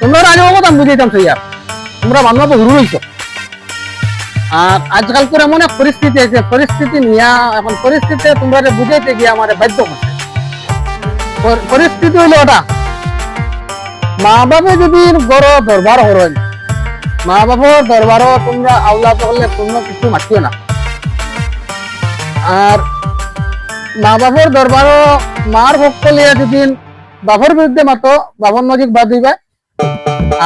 তোমরা রাজবাবু কথা বুঝাইতাম সেই আর তোমরা বান্ধব হুরু রইছ আর আজকাল করে এমন পরিস্থিতি আছে, পরিস্থিতি নিয়া এখন পরিস্থিতি তোমরা বুঝাইতে গিয়ে আমার বাধ্য করছে। পরিস্থিতি হইল ওটা মা বাপে যদি গড় দরবার হরেন মা বাপর দরবারও তোমরা আওলাদ হলে তোমরা কিছু মাতিও না। আর মা বাবার দরবারও মার ভক্ত লিয়ে যদি বাবার বিরুদ্ধে মাতো বাবার নজিক বাদ দিবে।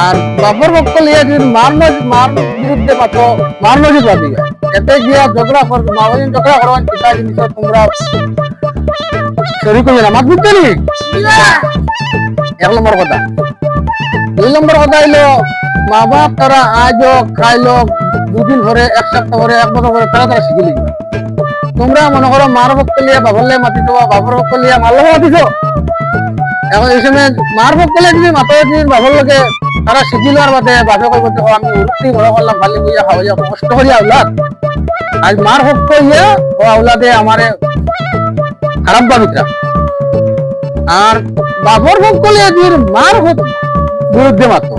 আর বাবার ভক্ত লিয়ে যদি মার মার বিরুদ্ধে মাতো, মার নজিক বাদ দিবে। এতে গিয়া ঝগড়া কর, মা বাবা ঝগড়া করবেন কিতা জিনিস তোমরা শরীর করবে না। মাত বুঝতে নি? এক নম্বর কথা। দুই নম্বর কথা হইল, মা বাপ তারা আজও খাইলো দুদিন ধরে, এক সপ্তাহ ধরে, এক বছর ধরে তারা তারা শিখে লিখবে। তোমরা মনে করো মার ভক্ত লিয়া বাবার লিয়া মাতিছ বা বাবার ভক্ত লিয়া মার লগে মাতিছ এখন এই সময় মার ভক্ত লিয়া যদি মাতো যদি বাবার লগে তারা শিখিল আর বাদে বাপে কইব দেখো আমি উঠতি বড় করলাম খালি বুঝা খাওয়া যাব কষ্ট করি আউলাদ আজ মার ভক্ত ইয়ে ও আউলাদে আমারে খারাপ বাবিকরা আর বাবার ভক্ত লিয়া যদি মার ভক্ত বিরুদ্ধে মাত্র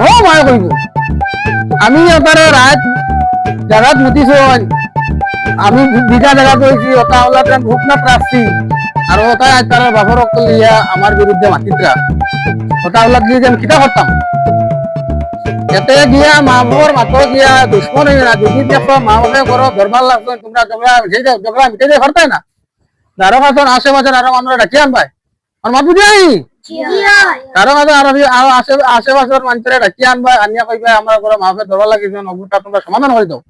হো মায়া কইব আমি এবারে রাত জাগাত মুতিছ আমি বিঘা জায়গা কইছি ওটা ওলা ট্রেন ভূপনাথ রাখছি আর ওটা আজ তারা বাপর লিয়া আমার বিরুদ্ধে মাতিতরা ওটা ওলা দিয়ে যেন কিতা করতাম এতে গিয়া মা বাবার মাতো গিয়া দুশ্মন হইবে না যদি দেখো মা বাপে করো দরবার লাগতো তোমরা মিটাই দাও ঝগড়া মিটাই দিয়ে পারতাই না। আরও কাছে আশেপাশে আরও আমরা ডাকি আনবাই। আর মা বুঝি আই তার মাঝে আরও আরও আশে আশেপাশের মানুষের ডাকি আনবা আনিয়া কইবা আমার ঘরে মা বাপে ধরবা লাগিছে নগুটা তোমরা সমাধান করে দাও